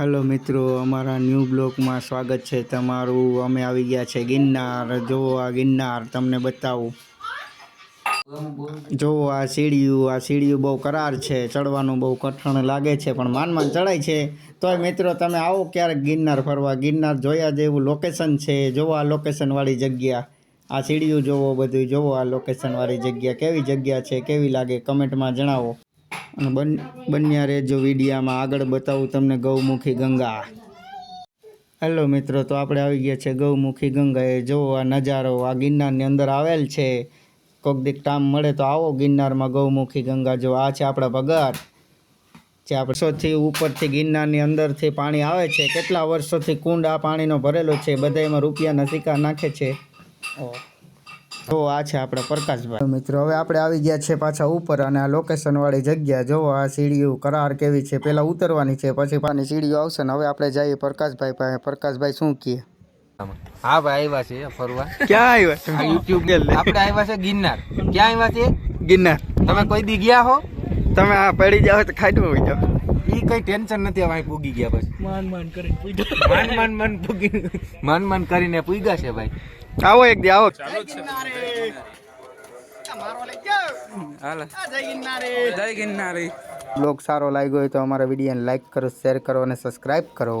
Hello મિત્રો, અમારા new બ્લોકમાં સ્વાગત છે તમારું. અમે આવી ગયા છે ગિરનાર. જુઓ આ ગિરનાર તમને બતાવું. જુઓ આ સીડીયું આ સીડીયું બહુ કરાર છે. ચડવાનું બહુ કઠણ લાગે છે, પણ માન માન ચડાય છે. તોય મિત્રો, તમે આવો ક્યારેક ગિરનાર ફરવા. ગિરનાર જોયા જેવું લોકેશન છે. જુઓ આ લોકેશનવાળી જગ્યા. આ સીડીયું જોવો બધું જોવો આ લોકેશનવાળી જગ્યા. કેવી જગ્યા છે, કેવી લાગે? કમેન્ટમાં જણાવો. અને બન, બન્યા રહેજો વિડીયામાં. આગળ બતાવું તમને ગૌમુખી ગંગા. હેલો મિત્રો, તો આપણે આવી ગયા છે ગૌમુખી ગંગા. એ જો આ નજારો આ ગિરનારની અંદર આવેલ છે. કોક દીક ટાઈમ મળે તો આવો ગિરનારમાં ગૌમુખી ગંગા. જો આ છે આપણા પગાર. જે આપણે વર્ષોથી ઉપરથી ગિરનારની અંદરથી પાણી આવે છે. કેટલા વર્ષોથી કુંડ આ પાણીનો ભરેલો છે. બધા એમાં રૂપિયાના સિક્કા નાખે છે. જો આ છે આપણે પ્રકાશભાઈ. મિત્રો હવે આપણે આવી ગયા છે પાછા ઉપર અને આ લોકેશન વાળી જગ્યા. જો આ સીડીઓ કરાર કેવી છે? પેલા ઉતરવાની છે પછી પાની સીડીઓ આવશે ને હવે આપણે જઈએ પ્રકાશભાઈ પાસે. પ્રકાશભાઈ શું કહે? હા ભાઈ આવ્યા છે ફરવા. ક્યાં આવ્યા છે? યુટ્યુબ આપણે આવ્યા છે ગિરનાર. ક્યાં આવ્યા છે ગિરનાર. તમે કોઈ દી ગયા હો? તમે આ પડી જાઓ તો ખાડું હોય જાઓ. ઈ કઈ ટેન્શન નથી હવે પૂગી ગયા પછી. માન માન કરીને માન માન માન પૂગી. માન માન કરીને પૂગ્યા છે ભાઈ. આવો એક દી આવો. જય ગિરનારી. બ્લોગ સારો લાગ્યો હોય તો અમારા વિડીયોને લાઈક કરો શેર કરો અને સબસ્ક્રાઈબ કરો.